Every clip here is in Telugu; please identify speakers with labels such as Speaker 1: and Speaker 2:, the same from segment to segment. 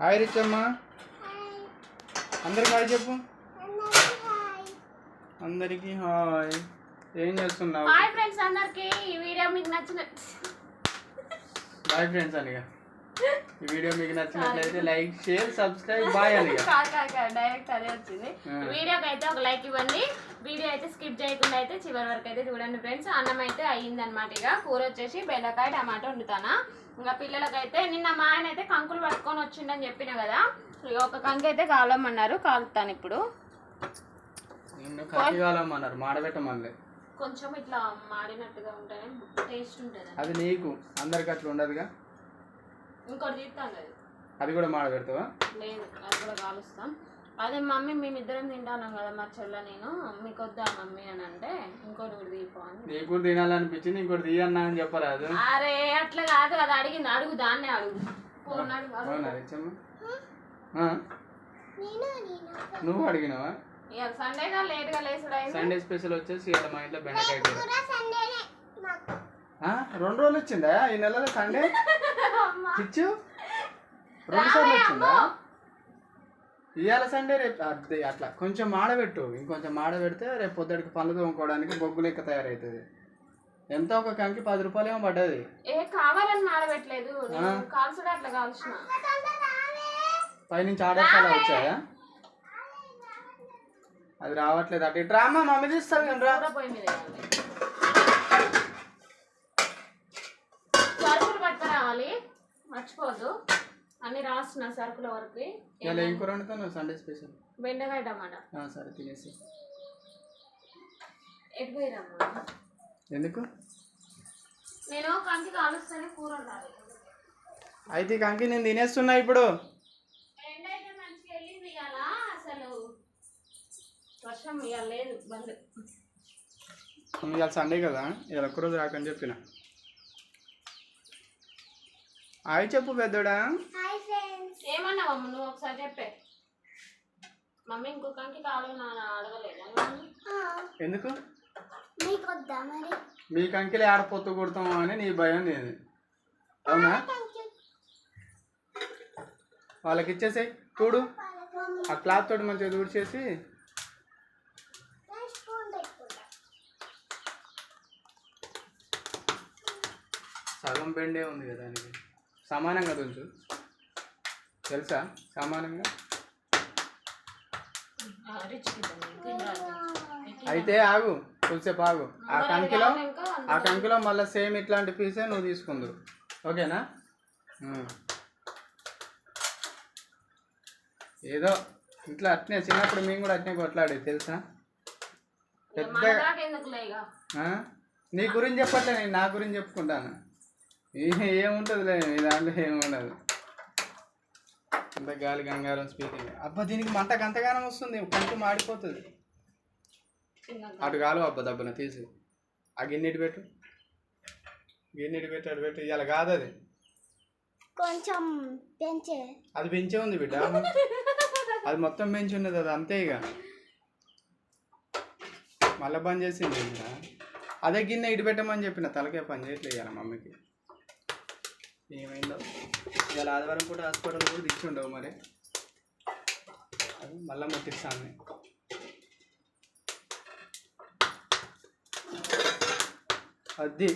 Speaker 1: హాయ్ రిచ్చమ్మ అందరికి హాయ్ చెప్పు. అందరికి హాయ్. ఏం చేస్తున్నావు?
Speaker 2: హాయ్ ఫ్రెండ్స్ అందరికి ఈ వీడియో మీకు నచ్చిన
Speaker 1: బాయ్ ఫ్రెండ్స్ అనిగా. ఈ వీడియో మీకు నచ్చినట్లయితే లైక్ షేర్ సబ్స్క్రైబ్ బాయ్
Speaker 2: కాదు డైరెక్ట్ అదే వచ్చింది. వీడియోకి అయితే ఒక లైక్ ఇవ్వండి. వీడియో అయితే స్కిప్ చేయకుండా అయితే చివరి వరకు అయితే చూడండి ఫ్రెండ్స్. అన్నం అయితే అయ్యింది అనమాట ఇక. కూర వచ్చేసి బెండకాయ టమాటో వండుతానా. ఇంకా పిల్లలకైతే నిన్న మా ఆయన అయితే కంకులు పట్టుకొని వచ్చిండని చెప్పిన కదా. ఒక కంకి అయితే కాలమన్నారు కాలుతాను ఇప్పుడు.
Speaker 1: కాలమన్నారు మాడబెట్టమనలే
Speaker 2: కొంచెం ఇట్లా మాడినట్టుగా ఉంటేనే టేస్ట్ ఉంటుంది.
Speaker 1: అది నీకు అందరికి అట్లా ఉండదుగా.
Speaker 2: ఇంకోటి తీస్తాను అది
Speaker 1: అది కూడా మాడబెడతావా
Speaker 2: లేదు అది కూడా కాలుస్తాం. అదే మమ్మీ మేమిద్దరం తింటాన్నాం కదా మా చెల్ల నేను. మీకు వద్దా మమ్మీ అని అంటే ఇంకోటి కూడా తీపో అని.
Speaker 1: నీకు కూడా తినాలనిపించింది ఇంకోటి తీయన్నా అని చెప్పరాదు
Speaker 2: అరే అట్లా కాదు అది అడిగింది. అడుగు దాన్నే అడుగు?
Speaker 1: నువ్వు అడిగినావా?
Speaker 2: ఇక సండేగా లేట్గా లేసుడు అయింది
Speaker 1: సండే స్పెషల్ వచ్చేసి ఇవాళ మా ఇంట్లో బెండకాయ కూర. ఆ? రెండు రోజులు వచ్చిందా? ఈ నెలలో సండే చిచ్చు రెండు సార్లు వచ్చిందా? ఇవాళ సండే రేపు అదే అట్లా. కొంచెం మాడబెట్టు ఇంకొంచెం మాడబెడితే రేపు పొద్దుడికి పనులు తోముకోవడానికి బొగ్గు లెక్క తయారవుతుంది ఎంత ఒక కంకి పది రూపాయలు ఏమో పడ్డది.
Speaker 2: ఏ కావాలని మాడబెట్టలేదు. కాల్చుడు అట్లా కాల్చిన.
Speaker 1: పైనుంచి ఆర్డర్స్ అలా వచ్చాయా? అది రావట్లేదు అటు ఇటు. రామ్మా మమ్మీ తీస్తావు రా.
Speaker 2: మర్చిపోవద్దు అన్ని రాస్తున్నా సరుకుల వరకు.
Speaker 1: ఇలా ఏం కూర వండుతాను? Sunday special.
Speaker 2: బెండకాయ టమాటా.
Speaker 1: సరే తినేసి.
Speaker 2: ఎటు పోయిరమ్మా
Speaker 1: ఎందుకు?
Speaker 2: నేను కంకి కాలుస్తేనే కూర ఉండాలి
Speaker 1: అయితే కంకి నేను తినేస్తున్నా ఇప్పుడు.
Speaker 2: ఎండ అయితే మంచిగా వెళ్ళింది కదా అసలు. వర్షం ఇక లేదు బంద్.
Speaker 1: ఇవాళ సండే కదా ఇవాళ ఒక్కరోజు రాకని చెప్పిన. హాయ్ చెప్పు పెద్దోడా.
Speaker 2: ఏమన్నావమ్మ? నువ్వు ఒకసారి చెప్పే. మమ్మీ ఇంకో కంకి కాలు నా అడగలేదా?
Speaker 1: ఎందుకు? మీ కంకిలే ఆడ పొత్తు కొడతాము అని నీ భయం నేను అవునా? వాళ్ళకి ఇచ్చేసాయి. చూడు ఆ క్లాత్ తోటి మంచిగా
Speaker 3: పెట్టుకుంటా
Speaker 1: సగం బెండే ఉంది కదా దానికి. సమానంగా తుంచు తెలుసా? సమానంగా. అయితే ఆగు కొద్దిసేపు ఆగు. ఆ కంకిలో ఆ కంకిలో మళ్ళీ సేమ్ ఇట్లాంటి పీసే నువ్వు తీసుకుందు ఓకేనా. ఏదో ఇట్లా అట్నే చిన్నప్పుడు మేము కూడా అట్నే కొట్లాడేది తెలుసా? పెద్ద? నీ గురించి చెప్పట్లే నేను నా గురించి చెప్పుకుంటాను. ఏముంటుందిలే నీ దాంట్లో ఏముండదు. అంత గాలి గంగారం స్పీకింగ్ అబ్బా దీనికి మంట గంతగానం వస్తుంది కంటి మాడిపోతుంది. అటు కాలు అబ్బా దబ్బన తీసి. ఆ గిన్నెటి పెట్టు. గిన్నెటి పెట్టు అటు పెట్టు. ఇవాళ కాదు అది.
Speaker 3: కొంచెం పెంచే.
Speaker 1: అది పెంచే ఉంది బిడ్డ. అది మొత్తం పెంచి ఉన్నది అది అంతే ఇక. మళ్ళీ బంద్ చేసింది అదే గిన్నె ఇటు పెట్టమని చెప్పిన తలకే పని చేయట్లేదు మమ్మీకి. ఏమైందో? ఇవాళ ఆదివారం కూడా హాస్పిటల్ కూడా తెచ్చి ఉండవు మరి. అది మళ్ళీ ముట్టిస్తాను నేను. అది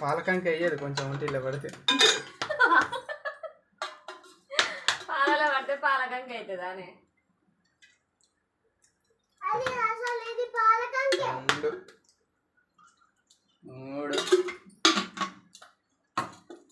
Speaker 1: పాలకంకి అయ్యేది కొంచెం ఉంటే ఇలా పడితే.
Speaker 2: పాలలో పడితే పాలకంకి అవుతుంది అని.
Speaker 3: అది అసలు ఇది పాలకంకి
Speaker 1: రెండు మూడు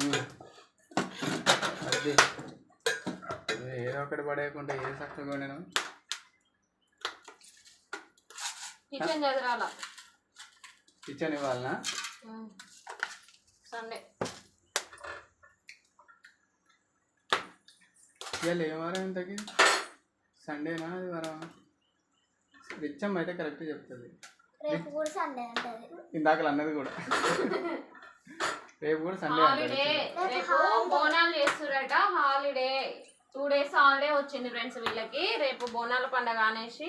Speaker 1: ఉమ్. అది ఒకటి పడేయకుండా ఏ చక్కగా నేను
Speaker 2: కిచెన్ చదరాల?
Speaker 1: కిచెన్ ఇవ్వాలనా?
Speaker 2: సండే.
Speaker 1: ఇవాళ ఏ వారం ఇంతకి? సండేనా అది వారం రిచ్చమ్మ అయితే కరెక్ట్ చెప్తుంది.
Speaker 3: రేపు కూడా సండే అంటది.
Speaker 1: ఇందాకలు అన్నది కూడా. రేపు కూడా సండే
Speaker 2: హాలిడే
Speaker 1: అంటారు
Speaker 2: రేపు బోనాలు చేస్తురట హాలిడే. టూ డేస్ హాలిడే వచ్చింది ఫ్రెండ్స్ వీళ్ళకి. రేపు బోనాల పండగ అనేసి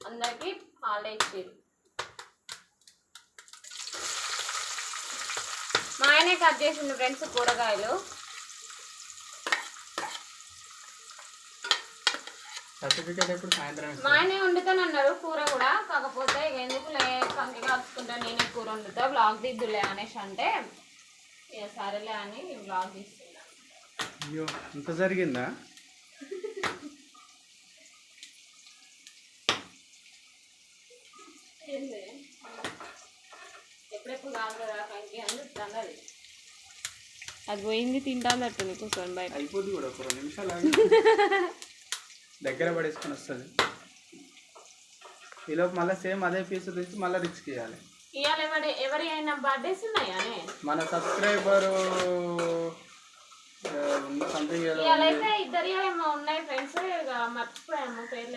Speaker 2: అందరికి హాలిడే ఇచ్చేది. మా ఆయనే కట్ చేసింది ఫ్రెండ్స్ కూరగాయలు. మా ఆయనే వండుతానన్నారు కూర కూడా. కాకపోతే ఎందుకు లే కంకి కాల్చుకుంటా నేనే కూర వండుతా బ్లాగ్ తీద్దులే అనేసి అంటే సరేలే అని బ్లాగ్ తీస్తున్నా
Speaker 1: జరిగిందా?
Speaker 2: ఎప్పుడెప్పుడు కాదు కదా కంకి అని చెప్తాను అది పోయింది తింటానట్టుంది కూర్చొని బయట.
Speaker 1: అయిపోద్ది కూడా ఒక రెండు నిమిషాలు. దగ్గర పడేసుకొని వస్తుంది. ఈలోపు మళ్ళీ సేమ్ అదే పీస్ తెచ్చి మళ్ళీ రిస్క్ ఇవ్వాలి
Speaker 2: ఇవాళ ఎవరి ఎవరి అయినా బర్త్డేస్ ఉన్నాయానే
Speaker 1: మన సబ్స్క్రైబరు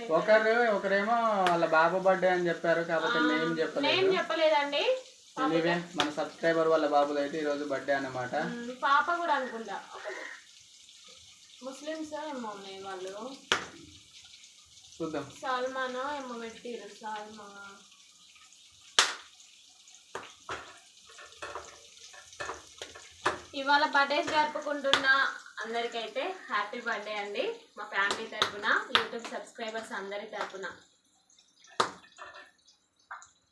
Speaker 1: ఒకరు ఒకరేమో వాళ్ళ బాబు బర్త్డే అని చెప్పారు నేమ్
Speaker 2: నేమ్
Speaker 1: చెప్పలేదు.
Speaker 2: చెప్పలేదండి.
Speaker 1: ఎనీవే మన సబ్స్క్రైబర్ వాళ్ళ బాబుది అయితే ఈరోజు బర్త్డే అన్నమాట.
Speaker 2: ఉమ్, పాప కూడా అనుకుంటా. ఒకరు ముస్లిమ్స్ ఏమో ఉన్నాయి వాళ్ళు.
Speaker 1: చూద్దాం.
Speaker 2: సల్మాన్ ఏమో పెట్టిరు సల్మా. ఇవాళ బర్త్డేస్ జరుపుకుంటున్న అందరికైతే హ్యాపీ బర్త్డే అండి. మా ఫ్యామిలీ తరపున యూట్యూబ్ సబ్స్క్రైబర్స్ అందరి తరపున.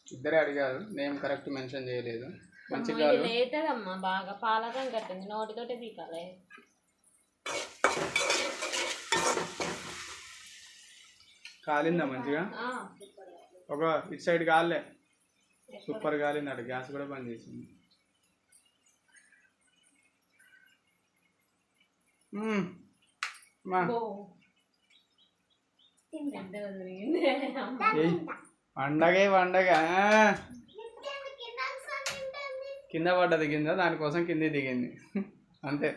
Speaker 1: ఇద్దరే అడిగారు నేమ్ కరెక్ట్ మెన్షన్ చేయలేదు. మంచి
Speaker 2: ఇది
Speaker 1: కాదు
Speaker 2: లేతదమ్మా బాగా పాలకం కట్టింది నోటితోటి పీకాలి.
Speaker 1: కాలిందా మంచిగా? ఒక ఇటు సైడ్ కాలే. సూపర్ కాలింది అటు గ్యాస్ కూడా బంద్ చేసింది. ఏయ్ పండగే పండగ కింద పడ్డది కింద దానికోసం కింద దిగింది. అంతే.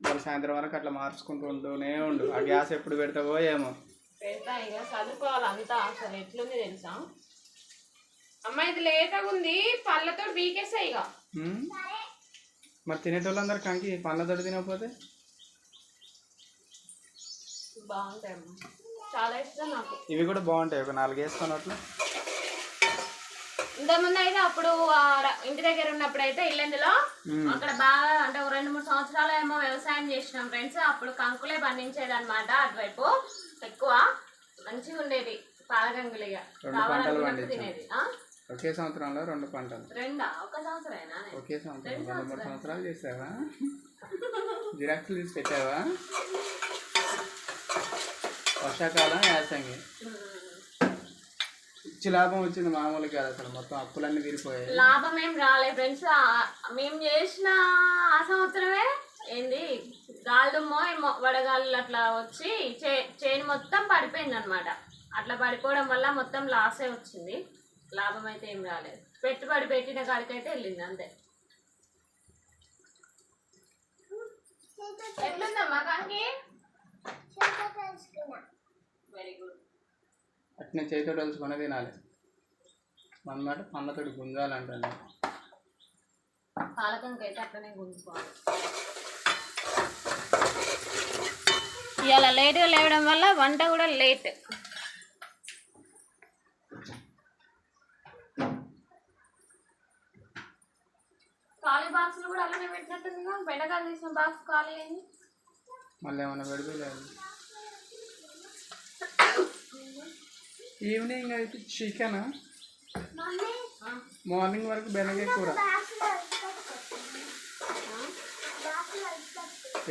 Speaker 1: మరి సాయంత్రం వరకు అట్లా మార్చుకుంటూ ఉంటూనే ఉండు. ఆ గ్యాస్ ఎప్పుడు పెడతావో ఏమో.
Speaker 2: పెడతా ఇక చదువుకోవాలి అంతా అసలు ఎట్లుంది తెలుసా? అమ్మ ఇది లేతగా ఉంది పళ్ళతో బీకేసాయి ఇక?
Speaker 1: మరి తినేటోళ్ళందరూ కంకి పండ్లతోటి తినకపోతే?
Speaker 2: బాగుంటాయి చాలా ఇష్టం నాకు.
Speaker 1: ఇవి కూడా బాగుంటాయి ఒక నాలుగు వేసుకొని అట్లా.
Speaker 2: ఇంతకుముందు అయితే అప్పుడు ఇంటి దగ్గర ఉన్నప్పుడు అయితే ఇల్లందులో. అక్కడ బాగా అంటే రెండు మూడు సంవత్సరాలు ఏమో వ్యవసాయం చేసినాం ఫ్రెండ్స్. అప్పుడు కంకులే పండించేది అనమాట అటువైపు. ఎక్కువ మంచిగా ఉండేది పాలగంగులిగా కావాలనుకున్నప్పుడు. తినేది?
Speaker 1: ఒకే సంవత్సరంలో రెండు పంటలు.
Speaker 2: ఒక
Speaker 1: సంవత్సరం రెండు మూడు సంవత్సరాలు. చేసావా? జిరాక్స్లు తీసి పెట్టావా? వర్షాకాలం యాసంగి. ఇచ్చి లాభం వచ్చింది మామూలు కాదు అసలు మొత్తం అప్పులన్నీ తీరిపోయాయి.
Speaker 2: లాభం ఏం రాలే ఫ్రెండ్స్. మేము చేసిన ఆ సంవత్సరమే ఏంది? గాలిదుమ్మో ఏమో వడగాళ్ళు అట్లా వచ్చి చే చేను మొత్తం పడిపోయింది అనమాట అట్లా పడిపోవడం వల్ల మొత్తం లాసే వచ్చింది. లాభం అయితే ఏం రాలేదు. పెట్టుబడి పెట్టిన కాడికైతే వెళ్ళింది అంతే. ఎట్లుందమ్మా కంకి? వెరీ గుడ్
Speaker 1: అట్నే చేతితో కలుసుకొని తినాలి. అన్నమాట పండ్లతోటి గుంజాలంటాను.
Speaker 2: పాలకంకి అయితే అట్లనే గుంజుకోవాలి. ఇవాళ లేట్గా లేవడం వల్ల వంట కూడా లేట్ ఖాళీ బాక్స్లు కూడా అలానే పెట్టినట్టుందిగా బెండకాయలు తీసిన బాక్స్ ఖాళీ అయింది.
Speaker 1: మళ్ళీ ఏమైనా పెడితే లేదు ఈవినింగ్ అయితే చికెన్? మార్నింగ్ వరకు బెనగే కూర.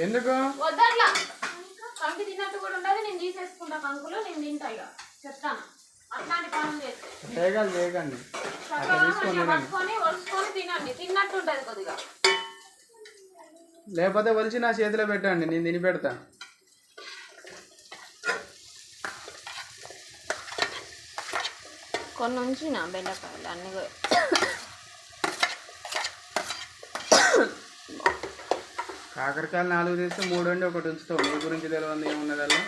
Speaker 1: ఎందుకు?
Speaker 2: వద్దట్లా. కంకి తిన్నట్టు కూడా ఉండదు నేను తీసేసుకుంటా కంకులు నేను తింటా ఇక. చెప్తాను. అట్లాంటి పనులు చేస్తే
Speaker 1: తీసుకొని
Speaker 2: వలుసుకొని తినండి. తిన్నట్టు ఉంటుంది కొద్దిగా.
Speaker 1: లేకపోతే వలిచి నా చేతిలో పెట్టండి నేను తిని పెడతా
Speaker 2: కొన్ని ఉంచి నా బెండకాయలు అన్ని.
Speaker 1: కాకరకాయలు నాలుగు తీస్తే మూడు అండి ఒకటి ఉంచుతావు మీ గురించి తెలియదు ఏమున్నదల్లా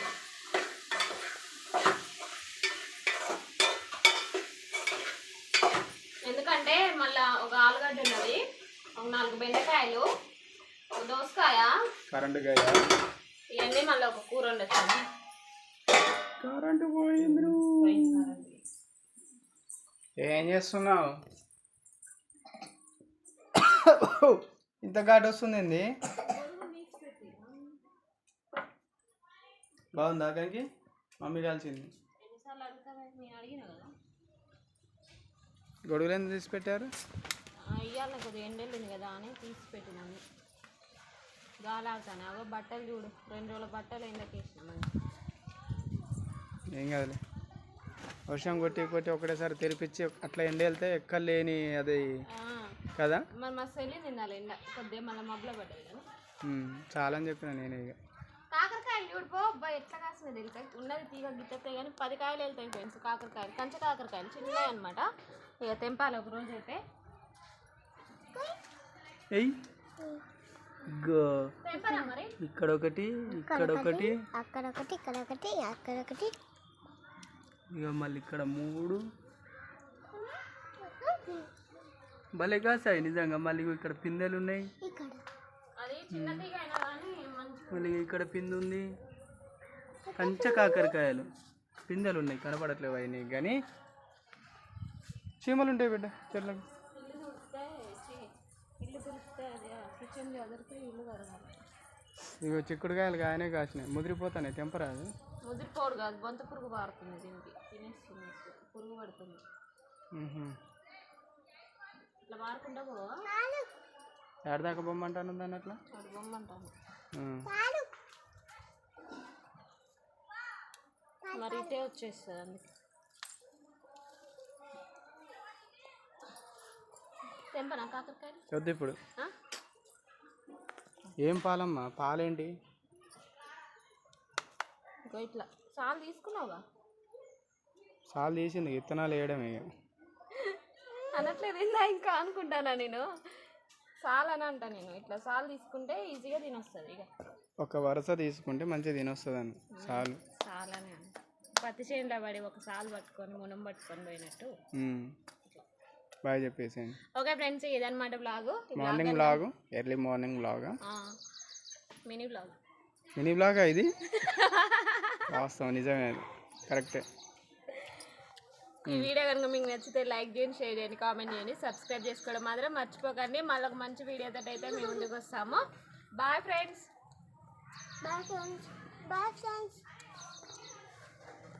Speaker 2: ఎందుకంటే మళ్ళా ఒక ఆలుగడ్డ ఉన్నది ఒక నాలుగు బెండకాయలు దోసకాయ?
Speaker 1: కరెంటు గాయ
Speaker 2: ఇవన్నీ మళ్ళీ ఒక కూర ఉండొచ్చు
Speaker 1: కరెంటు పోయింది ఏం చేస్తున్నావు? ఇంత ఘాటు వస్తుంది? బాగుందా కంకి మమ్మీ కాల్చింది.
Speaker 2: కదా.
Speaker 1: గొడుగులు ఎందుకు తీసి పెట్టారు
Speaker 2: ఇవాళ కొద్దిగా ఎండెళ్ళింది కదా అని తీసి పెట్టినాము గాలి ఆగుతాను అవో బట్టలు చూడు. రెండు రోజుల బట్టలు ఎండకి వేసినాం
Speaker 1: ఏం కాదులే. వర్షం కొట్టి కొట్టి ఒకటేసారి తెరిపించి అట్లా ఎండ వెళ్తే ఎక్కడ లేని అది కదా?
Speaker 2: మరి మస్తు వెళ్ళింది తినాలి ఎండ. కొద్దిగా మళ్ళీ మబ్బులో పడ్డది కదా.
Speaker 1: చాలా అని చెప్పిన నేనే ఇక.
Speaker 2: కాకరకాయలు చూడిపో అబ్బా ఎట్లా కాసినది తెలుసా? ఉన్నది తీగ గిట్టతాయి కానీ పది కాయలు వెళ్తాయి ఫ్రెండ్స్ కాకరకాయలు. కంచ కాకరకాయలు చిన్నవి అనమాట ఇక తెంపాలి ఒక రోజు అయితే.
Speaker 1: ఇక్కడ ఒకటి ఇక్కడ ఒకటి
Speaker 3: అక్కడ ఒకటి ఇక్కడ ఒకటి అక్కడ ఒకటి
Speaker 1: ఇక మళ్ళీ ఇక్కడ మూడు. భలే కాసాయి నిజంగా. మళ్ళీ ఇక్కడ పిందెలు ఉన్నాయి మళ్ళీ ఇక్కడ పిండి ఉంది కంచ కాకరకాయలు. పిందెలు ఉన్నాయి కనపడట్లేవు అవి నీకు కానీ చీమలు ఉంటాయి బిడ్డ చెట్లకు ఇగో చిక్కుడుకాయలు కాయనే కాసినాయి. ముదిరిపోతాయి తెంపరాదు
Speaker 2: ముదిరిపోడు కాదు బొంత పురుగు పారుతుంది దీనికి. తినేస్తుంది పురుగు పడుతుంది. ఇట్లా మారకుండా పోవా?
Speaker 1: ఏడదాకా బొమ్మంటాను దాన్ని అట్లా?
Speaker 2: బొమ్మంటాను.
Speaker 1: ఉమ్.
Speaker 2: మరి ఇటే వచ్చేస్తుంది అందుకే. తెంపనా కాకరకాయలు?
Speaker 1: వద్దు ఇప్పుడు? ఏం పాలమ్మా? పాలేంటి?
Speaker 2: ఇంకో ఇట్లా. చాలు తీసుకున్నావా
Speaker 1: సాలు తీసింది విత్తనాలు వేయడమే ఇక
Speaker 2: అనట్లేదు ఇందా ఇంకా అనుకుంటానా నేను? సాల్ అని అంటా నేను. ఇట్లా సాల్ తీసుకుంటే ఈజీగా తినొస్తుంది ఇక
Speaker 1: ఒక వరుస తీసుకుంటే మంచిగా తినొస్తుందని సాలు.
Speaker 2: సాలనే అంట. పత్తి చేనులో పడి ఒక సాల్ పట్టుకొని మునం పట్టుకొని పోయినట్టు.
Speaker 1: బాగా చెప్పేసేయండి.
Speaker 2: ఓకే ఫ్రెండ్స్ ఇదన్నమాట blog
Speaker 1: morning blog early morning బ్లాగా
Speaker 2: mini blog
Speaker 1: mini బ్లాగా ఇది? వాస్తవం నిజమే అది. కరెక్టే.
Speaker 2: ఈ వీడియో కనుక మీకు నచ్చితే లైక్ చేయండి షేర్ చేయండి కామెంట్ చేయండి సబ్స్క్రైబ్ చేసుకోవడం మాత్రం మర్చిపోకండి. మళ్ళీ ఒక మంచి వీడియోతో అయితే మేము ముందుకు వస్తాము. Bye friends
Speaker 3: bye friends bye friends